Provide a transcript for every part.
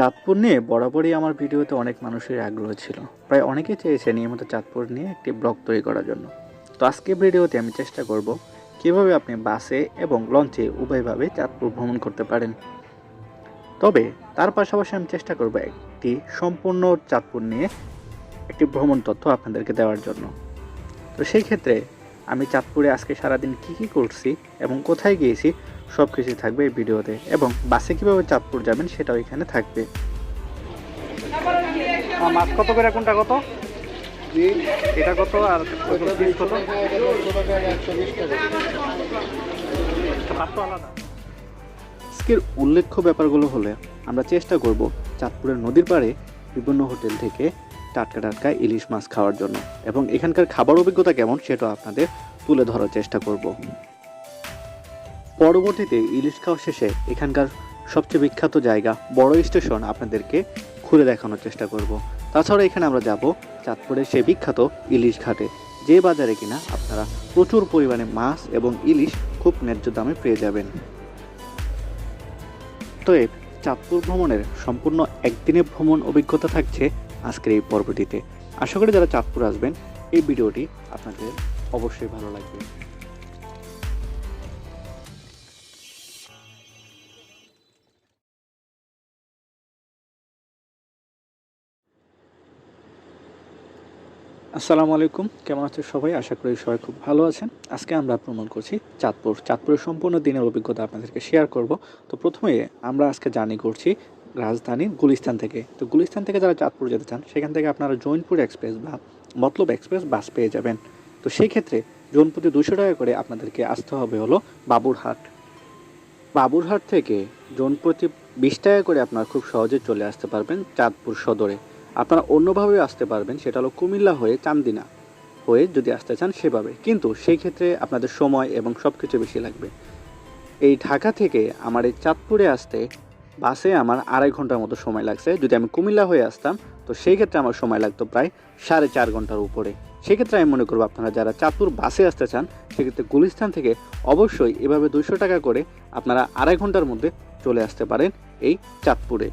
চাঁদপুর নিয়ে বরাবরই আমার ভিডিওতে অনেক মানুষের আগ্রহ ছিল। প্রায় অনেকে চেয়েছে নিয়মিত চাঁদপুর নিয়ে একটি ব্লগ তৈরি করার জন্য। তো আজকে ভিডিওতে আমি চেষ্টা করব কীভাবে আপনি বাসে এবং লঞ্চে উভয়ভাবে চাঁদপুর ভ্রমণ করতে পারেন। তবে তার পাশাপাশি আমি চেষ্টা করব একটি সম্পূর্ণ চাঁদপুর নিয়ে একটি ভ্রমণ তথ্য আপনাদেরকে দেওয়ার জন্য। তো সেই ক্ষেত্রে আমি চাঁদপুরে আজকে সারাদিন কি কি করছি এবং কোথায় গিয়েছি সব কিছুই থাকবে এই ভিডিওতে। এবং বাসে কীভাবে চাঁদপুর যাবেন সেটাও এখানে থাকবে। মাছ কত করে কোনটা কত? এটা কত আর আজকের উল্লেখ্য ব্যাপারগুলো হলে আমরা চেষ্টা করব চাঁদপুরের নদীর পাড়ে বিভিন্ন হোটেল থেকে টাটকা টাটকা ইলিশ মাছ খাওয়ার জন্য। এবং এখানকার খাবার অভিজ্ঞতা কেমন সেটা আপনাদের তুলে ধরার চেষ্টা করব। পরবর্তীতে ইলিশ খাওয়া শেষে এখানকার সবচেয়ে বিখ্যাত জায়গা বড় স্টেশন আপনাদেরকে ঘুরে দেখানোর চেষ্টা করব। তাছাড়া এখানে আমরা যাব চাঁদপুরের সেই বিখ্যাত ইলিশ ঘাটে। যে বাজারে কিনা আপনারা প্রচুর পরিমাণে মাছ এবং ইলিশ খুব ন্যায্য দামে পেয়ে যাবেন। তো চাঁদপুর ভ্রমণের সম্পূর্ণ একদিনের ভ্রমণ অভিজ্ঞতা থাকছে আজকের এই পর্বটিতে। আশা করি যারা চাঁদপুর আসবেন, এই ভিডিওটি আপনাদের অবশ্যই ভালো লাগবে। আসসালামু আলাইকুম, কেমন আছেন সবাই? আশা করি সবাই খুব ভালো আছেন। আজকে আমরা ভ্রমণ করছি চাঁদপুর। চাঁদপুরের সম্পূর্ণ দিনের অভিজ্ঞতা আপনাদেরকে শেয়ার করব। তো প্রথমে আমরা আজকে জার্নি করছি রাজধানীর গুলিস্তান থেকে। তো গুলিস্তান থেকে যারা চাঁদপুর যেতে চান, সেখান থেকে আপনারা জৈনপুর এক্সপ্রেস বা মতলব এক্সপ্রেস বাস পেয়ে যাবেন। তো সেই ক্ষেত্রে জোনপ্রতি দুশো টাকা করে আপনাদেরকে আসতে হবে হলো বাবুরহাট। বাবুরহাট থেকে জোনপ্রতি বিশ টাকা করে আপনারা খুব সহজে চলে আসতে পারবেন চাঁদপুর সদরে। আপনারা অন্যভাবে আসতে পারবেন, সেটা হলো কুমিল্লা হয়ে চান্দিনা হয়ে যদি আসতে চান সেভাবে। কিন্তু সেই ক্ষেত্রে আপনাদের সময় এবং সব কিছু বেশি লাগবে। এই ঢাকা থেকে আমার এই চাঁদপুরে আসতে বাসে আমার আড়াই ঘণ্টার মতো সময় লাগছে। যদি আমি কুমিল্লা হয়ে আসতাম, তো সেই ক্ষেত্রে আমার সময় লাগতো প্রায় সাড়ে চার ঘণ্টার উপরে। সেক্ষেত্রে আমি মনে করব আপনারা যারা চাঁদপুর বাসে আসতে চান, সেক্ষেত্রে গুলিস্তান থেকে অবশ্যই এভাবে দুশো টাকা করে আপনারা আড়াই ঘণ্টার মধ্যে চলে আসতে পারেন এই চাঁদপুরে।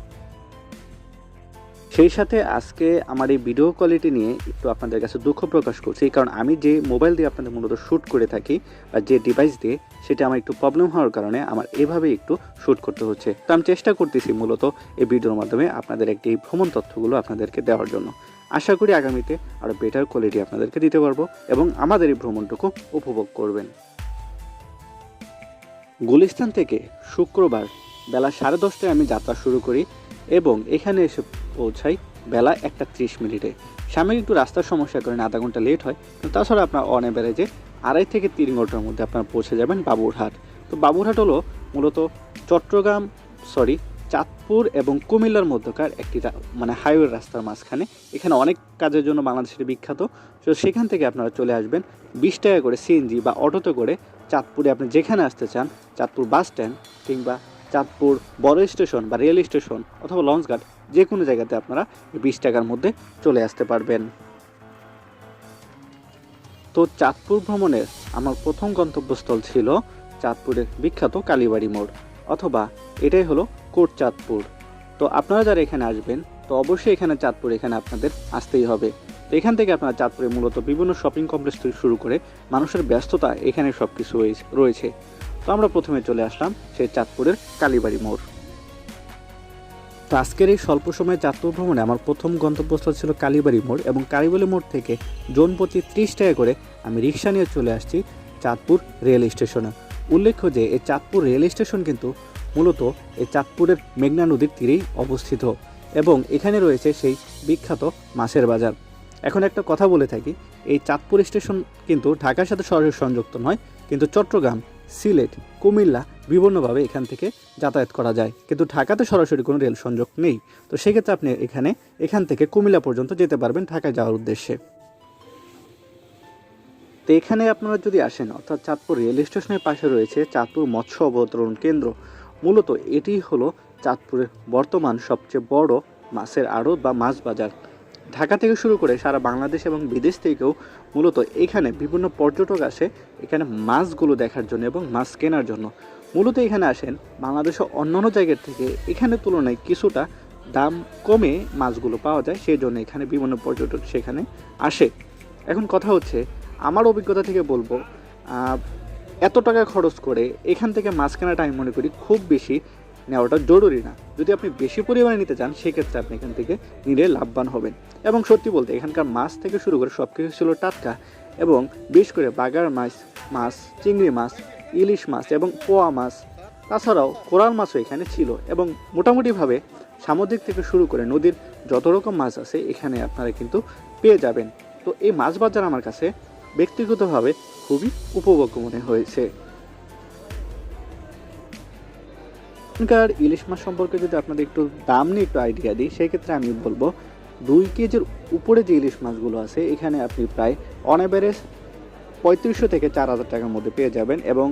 সেই সাথে আজকে আমার এই ভিডিও কোয়ালিটি নিয়ে একটু আপনাদের কাছে দুঃখ প্রকাশ করছি কারণ আমি যে মোবাইল দিয়ে আপনাদের মূলত শ্যুট করে থাকি বা যে ডিভাইস দিয়ে, সেটা আমার একটু প্রবলেম হওয়ার কারণে আমার এভাবে একটু শ্যুট করতে হচ্ছে। তো আমি চেষ্টা করতেছি মূলত এই ভিডিওর মাধ্যমে আপনাদের একটি ভ্রমণ তথ্যগুলো আপনাদেরকে দেওয়ার জন্য। আশা করি আগামীতে আরও বেটার কোয়ালিটি আপনাদেরকে দিতে পারব এবং আমাদের এই ভ্রমণটুকু উপভোগ করবেন। গুলিস্তান থেকে শুক্রবার বেলা সাড়ে দশটায় আমি যাত্রা শুরু করি এবং এখানে এসে পৌঁছাই বেলা একটা ত্রিশ মিনিটে। সামনে একটু রাস্তার সমস্যার কারণে আধা ঘণ্টা লেট হয় তাছাড়া আপনার অন অ্যাভারেজে আড়াই থেকে তিন ঘণ্টার মধ্যে আপনারা পৌঁছে যাবেন বাবুরহাট। তো বাবুরহাট হলো মূলত চট্টগ্রাম সরি চাঁদপুর এবং কুমিল্লার মধ্যকার একটি মানে হাইওয়ে রাস্তার মাঝখানে। এখানে অনেক কাজের জন্য বাংলাদেশের বিখ্যাত। তো সেখান থেকে আপনারা চলে আসবেন বিশ টাকা করে সিএনজি বা অটোতে করে চাঁদপুরে। আপনি যেখানে আসতে চান, চাঁদপুর বাস স্ট্যান্ড কিংবা চাঁদপুর বড় স্টেশন বা রেল স্টেশন অথবা লঞ্চঘাট যে কোনো জায়গাতে আপনারা বিশ টাকার মধ্যে চলে আসতে পারবেন। তো চাঁদপুর ভ্রমণের আমার প্রথম গন্তব্যস্থল ছিল চাঁদপুরের বিখ্যাত কালীবাড়ি মোড়, অথবা এটাই হলো কোট চাঁদপুর। তো আপনারা যারা এখানে আসবেন, তো অবশ্যই এখানে চাঁদপুর এখানে আপনাদের আসতেই হবে। তো এখান থেকে আপনারা চাঁদপুরে মূলত বিভিন্ন শপিং কমপ্লেক্স থেকে শুরু করে মানুষের ব্যস্ততা এখানে সব কিছু রয়েছে। তো আমরা প্রথমে চলে আসলাম সেই চাঁদপুরের কালীবাড়ি মোড়। তো আজকের এই স্বল্প সময়ে চাঁদপুর ভ্রমণে আমার প্রথম গন্তব্যস্থল ছিল কালীবাড়ি মোড় এবং কালীবাড়ি মোড় থেকে জোন প্রতি ত্রিশ টাকা করে আমি রিক্সা নিয়ে চলে আসছি চাঁদপুর রেল স্টেশনে। উল্লেখ্য যে এই চাঁদপুর রেল স্টেশন কিন্তু মূলত এই চাঁদপুরের মেঘনা নদীর তীরেই অবস্থিত এবং এখানে রয়েছে সেই বিখ্যাত মাছের বাজার। এখন একটা কথা বলে থাকি, এই চাঁদপুর স্টেশন কিন্তু ঢাকার সাথে সরাসরি সংযুক্ত নয়, কিন্তু চট্টগ্রাম সিলেট, কুমিল্লা বিভিন্নভাবে এখান থেকে যাতায়াত করা যায়। কিন্তু ঢাকাতে সরাসরি কোনো রেল সংযোগ নেই। তো সেক্ষেত্রে আপনি এখানে, এখান থেকে কুমিল্লা পর্যন্ত যেতে পারবেন ঢাকায় যাওয়ার উদ্দেশ্যে। তো এখানে আপনারা যদি আসেন, অর্থাৎ চাঁদপুর রেল স্টেশনের পাশে রয়েছে চাঁদপুর মৎস্য অবতরণ কেন্দ্র। মূলত এটি হলো চাঁদপুরের বর্তমান সবচেয়ে বড় মাছের আড়ত বা মাছ বাজার। ঢাকা থেকে শুরু করে সারা বাংলাদেশ এবং বিদেশ থেকেও মূলত এখানে বিভিন্ন পর্যটক আসে এখানে মাছগুলো দেখার জন্য এবং মাছ কেনার জন্য। মূলত এখানে আসেন বাংলাদেশের অন্যান্য জায়গার থেকে। এখানে তুলনায় কিছুটা দাম কমে মাছগুলো পাওয়া যায় সেই জন্য এখানে বিভিন্ন পর্যটক সেখানে আসে। এখন কথা হচ্ছে, আমার অভিজ্ঞতা থেকে বলব এত টাকা খরচ করে এখান থেকে মাছ কেনাটা আমি মনে করি খুব বেশি। নেওয়াটা জরুরি না। যদি আপনি বেশি পরিমাণে নিতে চান, সেক্ষেত্রে আপনি এখান থেকে নিলে লাভবান হবেন। এবং সত্যি বলতে, এখানকার মাছ থেকে শুরু করে সব কিছু ছিল টাটকা এবং বিশেষ করে বাগার মাছ মাছ, চিংড়ি মাছ, ইলিশ মাছ এবং পোয়া মাছ, তাছাড়াও কোরাল মাছও এখানে ছিল এবং মোটামুটিভাবে সামুদ্রিক থেকে শুরু করে নদীর যত রকম মাছ আছে, এখানে আপনারা কিন্তু পেয়ে যাবেন। তো এই মাছ বাজার আমার কাছে ব্যক্তিগতভাবে খুবই উপভোগ্য মনে হয়েছে। এখানকার ইলিশ মাছ সম্পর্কে যদি আপনাদের একটু দাম নিয়ে একটু আইডিয়া দিই, সেক্ষেত্রে আমি বলব দুই কেজির উপরে যে ইলিশ মাছগুলো আছে, এখানে আপনি প্রায় অন অ্যাভারেজ পঁয়ত্রিশশো থেকে চার হাজার টাকার মধ্যে পেয়ে যাবেন এবং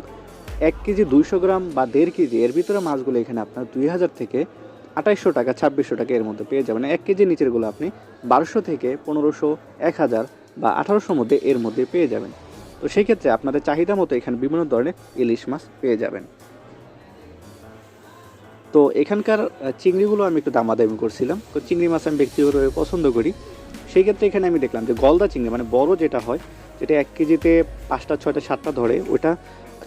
এক কেজি দুইশো গ্রাম বা দেড় কেজি এর ভিতরে মাছগুলো এখানে আপনার দুই হাজার থেকে আঠাইশশো টাকা, ছাব্বিশশো টাকা এর মধ্যে পেয়ে যাবেন। এক কেজি নিচেরগুলো আপনি বারোশো থেকে পনেরোশো, এক হাজার বা আঠারোশোর মধ্যে এর মধ্যে পেয়ে যাবেন। তো সেই ক্ষেত্রে আপনাদের চাহিদা মতো এখানে বিভিন্ন ধরনের ইলিশ মাছ পেয়ে যাবেন। তো এখানকার চিংড়িগুলো আমি একটু দামাদামি করছিলাম। তো চিংড়ি মাছ আমি ব্যক্তিগতভাবে পছন্দ করি। সেই ক্ষেত্রে এখানে আমি দেখলাম যে গলদা চিংড়ি মানে বড় যেটা হয়, যেটা এক কেজিতে পাঁচটা, ছয়টা, সাতটা ধরে, ওটা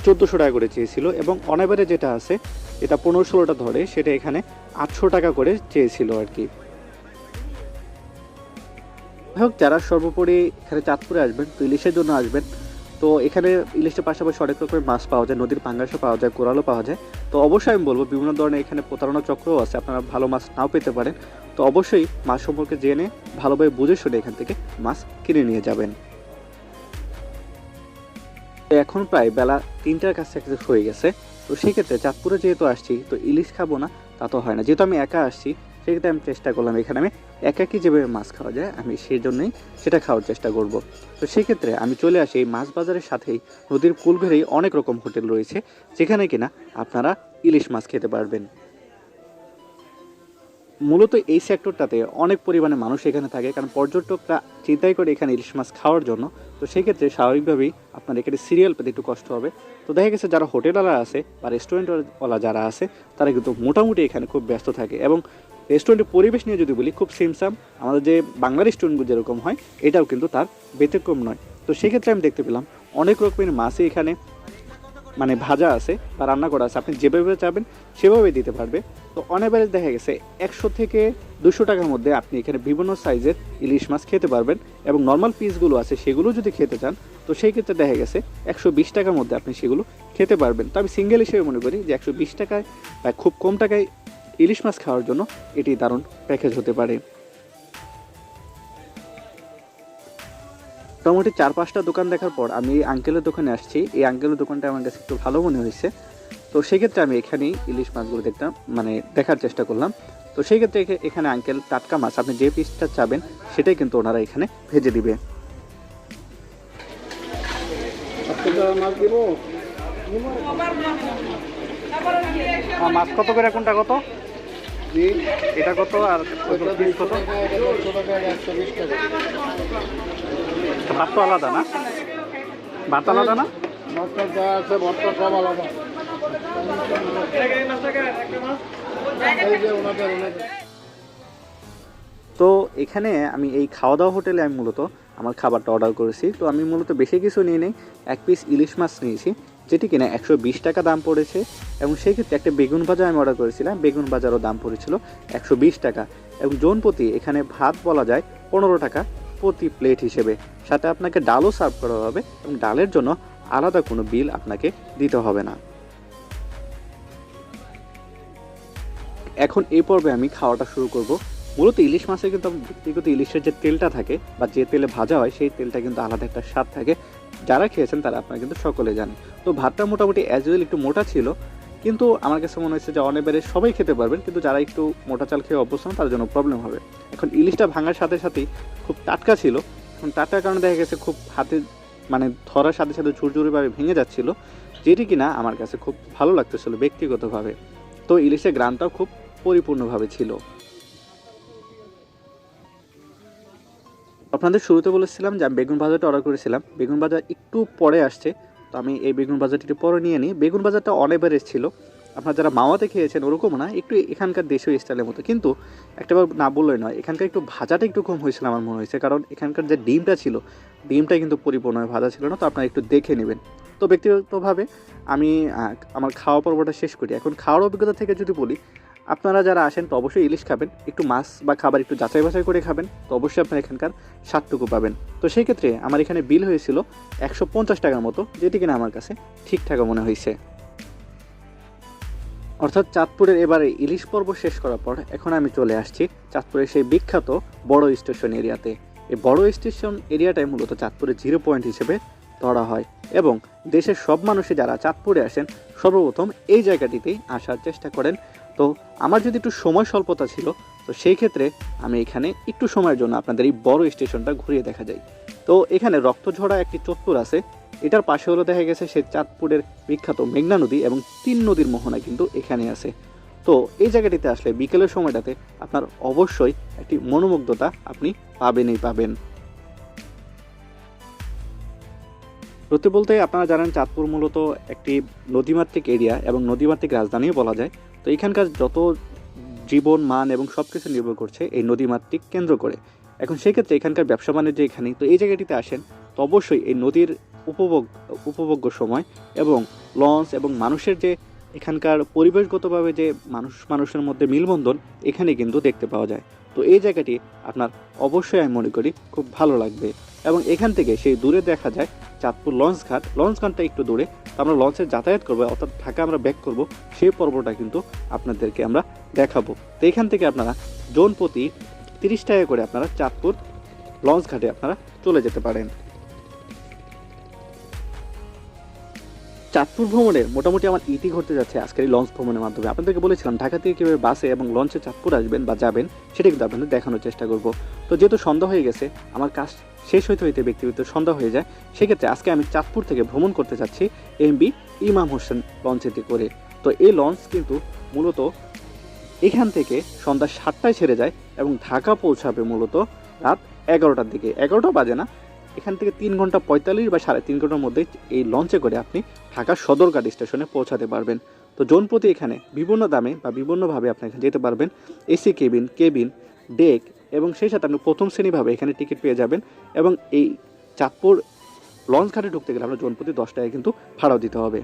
চোদ্দোশো টাকা করে চেয়েছিল এবং অনাবারে যেটা আছে যেটা পনেরো, ষোলোটা ধরে, সেটা এখানে আটশো টাকা করে চেয়েছিল আর কি। যাই হোক, যারা সর্বোপরি এখানে চাঁদপুরে আসবেন, তো ইলিশের জন্য আসবেন তো এখানে ইলিশের পাশাপাশি অনেক রকমের মাছ পাওয়া যায়, নদীর পাঙ্গাসও পাওয়া যায়, কোরালও পাওয়া যায়। তো অবশ্যই আমি বলব, বিভিন্ন ধরনের এখানে প্রতারণা চক্রও আছে, আপনারা ভালো মাছ নাও পেতে পারেন। তো অবশ্যই মাছ সম্পর্কে জেনে, ভালোভাবে বুঝে শুনে এখান থেকে মাছ কিনে নিয়ে যাবেন। এখন প্রায় বেলা তিনটার কাছাকাছি হয়ে গেছে। তো সেক্ষেত্রে চাঁদপুরে যেহেতু আসছি, তো ইলিশ খাব না, তা তো হয় না। যেহেতু আমি একা আসছি সেক্ষেত্রে আমি চেষ্টা করলাম এখানে আমি একাকি যেভাবে মাছ খাওয়া যায়, আমি সেই জন্যই সেটা খাওয়ার চেষ্টা করব। তো সেক্ষেত্রে আমি চলে আসি এই মাছ বাজারের সাথেই নদীর কুল ঘেরেই অনেক রকম হোটেল রয়েছে, যেখানে কিনা আপনারা ইলিশ মাছ খেতে পারবেন। মূলত এই সেক্টরটাতে অনেক পরিমাণে মানুষ এখানে থাকে, কারণ পর্যটকরা চিন্তাই করে এখানে ইলিশ মাছ খাওয়ার জন্য। তো সেক্ষেত্রে স্বাভাবিকভাবেই আপনার এখানে সিরিয়াল পেতে একটু কষ্ট হবে। তো দেখা গেছে যারা হোটেলওয়ালা আছে বা রেস্টুরেন্টওয়ালা যারা আছে, তারা কিন্তু মোটামুটি এখানে খুব ব্যস্ত থাকে এবং রেস্টুরেন্টের পরিবেশ নিয়ে যদি বলি, খুব সিমসাম আমাদের যে বাংলা রেস্টুরেন্টগুলো যেরকম হয়, এটাও কিন্তু তার ব্যতিক্রম নয়। তো সেক্ষেত্রে আমি দেখতে পেলাম, অনেক রকমের মাছই এখানে মানে ভাজা আছে বা রান্না করা আছে। আপনি যেভাবে চাবেন, সেভাবে দিতে পারবে। তো অনেবারে দেখা গেছে, একশো থেকে দুশো টাকার মধ্যে আপনি এখানে বিভিন্ন সাইজের ইলিশ মাছ খেতে পারবেন এবং নর্মাল পিসগুলো আছে, সেগুলো যদি খেতে চান, তো সেই ক্ষেত্রে দেখা গেছে, একশো বিশ টাকার মধ্যে আপনি সেগুলো খেতে পারবেন। তো আমি সিঙ্গেল হিসেবে মনে করি যে একশো বিশ টাকায় বা খুব কম টাকায় ইলিশ মাছ খাওয়ার জন্য এটি দারুণ প্যাকেজ হতে পারে। মোটামুটি চার পাঁচটা দোকান দেখার পর আমি এই আঙ্কেলের দোকানে আসছি। এই আঙ্কেলের দোকানটা আমার কাছে একটু ভালো মনে হয়েছে। তো সেক্ষেত্রে আমি এখানেই ইলিশ মাছগুলো দেখতাম মানে দেখার চেষ্টা করলাম। তো সেই ক্ষেত্রে এখানে আঙ্কেল টাটকা মাছ, আপনি যে পিসটা চাবেন সেটাই কিন্তু ওনারা এখানে ভেজে দিবে। মাছ কত করে? কোনটা কত? এটা কত আর ভাত তো আলাদা না? ভাত আলাদা না? আছে আলাদা তো এখানে আমি এই খাওয়া দাওয়া হোটেলে আমি মূলত আমার খাবারটা অর্ডার করেছি। তো আমি মূলত বেশি কিছু নিয়ে নেই, এক পিস ইলিশ মাছ নিয়েছি। যেটি কিনা একশো বিশ টাকা দাম পড়েছে এবং সেই ক্ষেত্রে একটা বেগুন ভাজা আমি অর্ডার করেছিলাম। বেগুন ভাজারও দাম পড়েছিল একশো বিশ টাকা এবং জোন প্রতি এখানে ভাত বলা যায় পনেরো টাকা প্রতি প্লেট হিসেবে। সাথে আপনাকে ডালও সার্ভ করা হবে এবং ডালের জন্য আলাদা কোনো বিল আপনাকে দিতে হবে না। এখন এই পর্বে আমি খাওয়াটা শুরু করব। মূলত ইলিশ মাছের কিন্তু ব্যক্তিগত ইলিশের যে তেলটা থাকে বা যে তেলে ভাজা হয়, সেই তেলটা কিন্তু আলাদা একটা স্বাদ থাকে। যারা খেয়েছেন তারা আপনারা কিন্তু সকলে জানেন। তো ভাতটা মোটামুটি অ্যাজ ওয়েল একটু মোটা ছিল, কিন্তু আমার কাছে মনে হচ্ছে যে অনেবারে সবাই খেতে পারবেন, কিন্তু যারা একটু মোটা চাল খেয়ে অভ্যস্ত তার জন্য প্রবলেম হবে। এখন ইলিশটা ভাঙার সাথে সাথেই খুব টাটকা ছিল, এখন টাটকার কারণে দেখা গেছে খুব হাতে মানে ধরার সাথে সাথে ঝুরঝুরিভাবে ভেঙে যাচ্ছিল, যেটি কিনা আমার কাছে খুব ভালো লাগতেছিল ব্যক্তিগতভাবে। তো ইলিশের গ্রানটাও খুব পরিপূর্ণভাবে ছিল। আপনাদের শুরুতে বলেছিলাম যে আমি বেগুন ভাজাটা অর্ডার করেছিলাম। বেগুন ভাজা একটু পরে আসছে, তো আমি এই বেগুন ভাজাটি একটু পরে নিয়ে নিই। বেগুন ভাজাটা অন এভারেজ ছিল। আপনার যারা মাওয়াতে খেয়েছেন ওরকম না, একটু এখানকার দেশীয় স্টাইলের মতো। কিন্তু একটাবার না বললেই নয়, এখানকার একটু ভাজাটা একটু কম হয়েছিল আমার মনে হয়েছে। কারণ এখানকার যে ডিমটা ছিল, ডিমটা কিন্তু পরিপূর্ণভাবে ভাজা ছিল না, তো আপনারা একটু দেখে নেবেন। তো ব্যক্তিগতভাবে আমি আমার খাওয়া পর্বটা শেষ করি। এখন খাওয়ার অভিজ্ঞতা থেকে যদি বলি আপনারা যারা আসেন, তো অবশ্যই ইলিশ খাবেন। একটু মাছ বা খাবার একটু যাচাই বাছাই করে খাবেন। তো অবশ্যই আপনারা এখানকার স্বাদটুকু পাবেন। তো সেই ক্ষেত্রে আমার এখানে বিল হয়েছিল একশো পঞ্চাশ টাকার মতো, যেটি কিনা আমার কাছে ঠিকঠাকও মনে হয়েছে। অর্থাৎ চাঁদপুরের এবারে ইলিশ পর্ব শেষ করার পর এখন আমি চলে আসছি চাঁদপুরের সেই বিখ্যাত বড় স্টেশন এরিয়াতে। এই বড় স্টেশন এরিয়াটাই মূলত চাঁদপুরের জিরো পয়েন্ট হিসেবে ধরা হয় এবং দেশের সব মানুষই যারা চাঁদপুরে আসেন, সর্বপ্রথম এই জায়গাটিতেই আসার চেষ্টা করেন তো আমার যদি একটু সময় স্বল্পতা ছিল, তো সেই ক্ষেত্রে আমি এখানে একটু সময়ের জন্য আপনাদের এই বড় স্টেশনটা ঘুরিয়ে দেখা যায়। তো এখানে রক্তঝরা একটি চত্বর আছে, এটার পাশে হলো দেখা গেছে সে চাঁদপুরের বিখ্যাত মেঘনা নদী এবং তিন নদীর মোহনা কিন্তু এখানে আছে। তো এই জায়গাটিতে আসলে বিকেলের সময়টাতে আপনার অবশ্যই একটি মনোমুগ্ধতা আপনি পাবেনই পাবেন। সত্যি বলতে আপনারা জানেন চাঁদপুর মূলত একটি নদীমাতৃক এরিয়া এবং নদীমাতৃক রাজধানীও বলা যায়। তো এখানকার যত জীবন, মান এবং সব কিছু নির্ভর করছে এই নদীমাতৃক কেন্দ্র করে। এখন সেক্ষেত্রে এখানকার ব্যবসা বাণিজ্য এখানেই তো এই জায়গাটিতে আসেন, তো অবশ্যই এই নদীর উপভোগ, উপভোগ্য সময় এবং লঞ্চ এবং মানুষের যে এখানকার পরিবেশগতভাবে যে মানুষ, মানুষের মধ্যে মিলবন্ধন, এখানে কিন্তু দেখতে পাওয়া যায়। তো এই জায়গাটি আপনার অবশ্যই আমি মনে করি খুব ভালো লাগবে। এবং এখান থেকে সেই দূরে দেখা যায় চাঁদপুর লঞ্চ ঘাট। লঞ্চ ঘাটটা একটু দূরে। তো আমরা লঞ্চে যাতায়াত করব, অর্থাৎ ঢাকা আমরা ব্যাক করব। সেই পর্বটা কিন্তু আপনাদেরকে আমরা দেখাবো। তো এখান থেকে আপনারা জোন প্রতি তিরিশ টাকা করে আপনারা চাঁদপুর লঞ্চ ঘাটে আপনারা চলে যেতে পারেন। চাঁদপুর ভ্রমণের মোটামুটি আমার ইতি ঘটতে যাচ্ছে আজকের এই লঞ্চ ভ্রমণের মাধ্যমে। আপনাদেরকে বলেছিলাম, ঢাকা থেকে কীভাবে বাসে এবং লঞ্চে চাঁদপুর আসবেন বা যাবেন, সেটা কিন্তু আপনাদের দেখানোর চেষ্টা করব। তো যেহেতু সন্ধ্যা হয়ে গেছে, আমার কাজ শেষ হইতে হইতে ব্যক্তিগত সন্ধ্যা হয়ে যায়, সেক্ষেত্রে আজকে আমি চাঁদপুর থেকে ভ্রমণ করতে যাচ্ছি এমবি ইমাম হোসেন লঞ্চেতে করে। তো এই লঞ্চ কিন্তু মূলত এখান থেকে সন্ধ্যা সাতটায় ছেড়ে যায় এবং ঢাকা পৌঁছাবে মূলত রাত এগারোটার দিকে। এগারোটা বাজে না এখান থেকে তিন ঘণ্টা পঁয়তাল্লিশ বা সাড়ে তিন ঘণ্টার মধ্যে এই লঞ্চে করে আপনি ঢাকা সদরঘাট স্টেশনে পৌঁছাতে পারবেন। তো জোনপ্রতি এখানে বিভিন্ন দামে বা বিভিন্নভাবে আপনি এখানে যেতে পারবেন। এসি কেবিন কেবিন ডেক এবং সেই সাথে আপনি প্রথম শ্রেণীভাবে এখানে টিকিট পেয়ে যাবেন এবং এই চাঁদপুর লঞ্চ ঘাটে ঢুকতে গেলে আপনার জোনপ্রতি দশ টাকায় কিন্তু ভাড়াও দিতে হবে।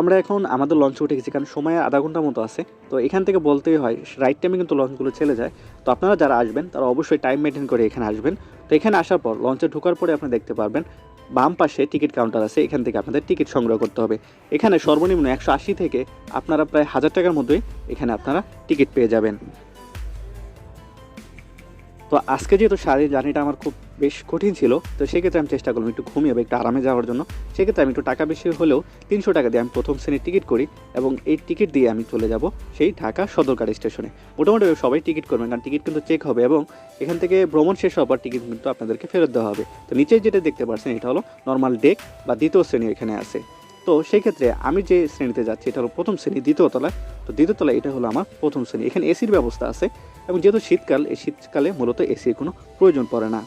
আমরা এখন আমাদের লঞ্চে উঠে গেছি কারণ সময় আধা ঘণ্টা মতো আছে। তো এখান থেকে বলতেই হয় রাইট টাইমে কিন্তু লঞ্চগুলো চলে যায়। তো আপনারা যারা আসবেন, তারা অবশ্যই টাইম মেনটেন করে এখানে আসবেন। তো এখানে আসার পর লঞ্চে ঢোকার পরে আপনি দেখতে পারবেন, বাম পাশে টিকিট কাউন্টার আছে, এখান থেকে আপনাদের টিকিট সংগ্রহ করতে হবে। এখানে সর্বনিম্ন একশো আশি থেকে আপনারা প্রায় হাজার টাকার মধ্যেই এখানে আপনারা টিকিট পেয়ে যাবেন। তো আজকে যেহেতু শারীর জার্নিটা আমার খুব বেশ কঠিন ছিল, তো সেক্ষেত্রে আমি চেষ্টা করলাম একটু ঘুমিয়ে একটু আরামে যাওয়ার জন্য। সেক্ষেত্রে আমি একটু টাকা বেশি হলেও তিনশো টাকা দিয়ে আমি প্রথম শ্রেণির টিকিট করি এবং এই টিকিট দিয়ে আমি চলে যাব সেই ঢাকা সদরঘাট স্টেশনে। মোটামুটি সবাই টিকিট করবেন কারণ টিকিট কিন্তু চেক হবে এবং এখান থেকে ভ্রমণ শেষ হওয়ার টিকিট কিন্তু আপনাদেরকে ফেরত দেওয়া হবে। তো নিচে যেটা দেখতে পাচ্ছেন এটা হলো নর্মাল ডেক বা দ্বিতীয় শ্রেণি এখানে আছে। তো সেই ক্ষেত্রে আমি যে শ্রেণীতে যাচ্ছি, এটা হলো প্রথম শ্রেণি দ্বিতীয় তলায়। তো দ্বিতীয় তলায় এটা হলো আমার প্রথম শ্রেণি। এখানে এসির ব্যবস্থা আছে। এবং যেহেতু শীতকাল, এই শীতকালে মূলত এসির কোনো প্রয়োজন পড়ে না।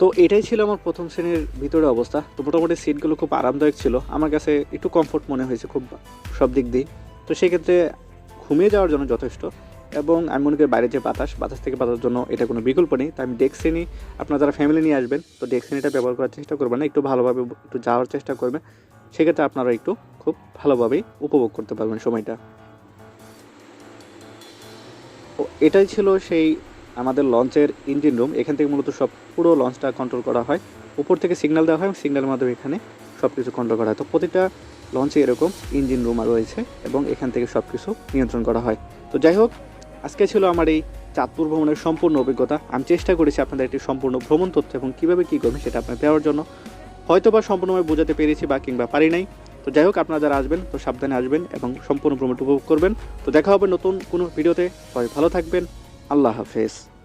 তো এটাই ছিল আমার প্রথম শ্রেণির ভিতরে অবস্থা। তো মোটামুটি সিটগুলো খুব আরামদায়ক ছিল। আমার কাছে একটু কমফোর্ট মনে হয়েছে খুব সব দিক দিয়ে। তো সেক্ষেত্রে ঘুমিয়ে যাওয়ার জন্য যথেষ্ট এবং আমি মনে করি বাইরে যে বাতাস বাতাস থেকে বাতার জন্য এটা কোনো বিকল্প নেই। তাই আমি ডেক শ্রেণি, আপনারা যারা ফ্যামিলি নিয়ে আসবেন, তো ডেক শ্রেণীটা ব্যবহার করার চেষ্টা করবেন না। একটু ভালোভাবে একটু যাওয়ার চেষ্টা করবেন। সেক্ষেত্রে আপনারা একটু খুব ভালোভাবেই উপভোগ করতে পারবেন সময়টা। এটাই ছিল সেই আমাদের লঞ্চের ইঞ্জিন রুম এখান থেকে মূলত সব পুরো লঞ্চটা কন্ট্রোল করা হয়। উপর থেকে সিগন্যাল দেওয়া হয় এবং সিগন্যালের মাধ্যমে এখানে সব কিছু কন্ট্রোল করা হয়। তো প্রতিটা লঞ্চে এরকম ইঞ্জিন রুম রয়েছে এবং এখান থেকে সব কিছু নিয়ন্ত্রণ করা হয়। তো যাই হোক, আজকে ছিল আমার এই চাঁদপুর ভ্রমণের সম্পূর্ণ অভিজ্ঞতা। আমি চেষ্টা করেছি আপনাদের একটি সম্পূর্ণ ভ্রমণ তথ্য এবং কীভাবে কী করবেন সেটা আপনার দেওয়ার জন্য। হয়তো বা সম্পূর্ণভাবে বোঝাতে পেরেছি বা কিংবা পারি নাই। তো যাই হোক, আপনারা যারা আসবেন, তো সাবধানে আসবেন এবং সম্পূর্ণ ভ্রমণ উপভোগ করবেন। তো দেখা হবে নতুন কোনো ভিডিওতে। সবাই ভালো থাকবেন। আল্লাহ হাফেজ।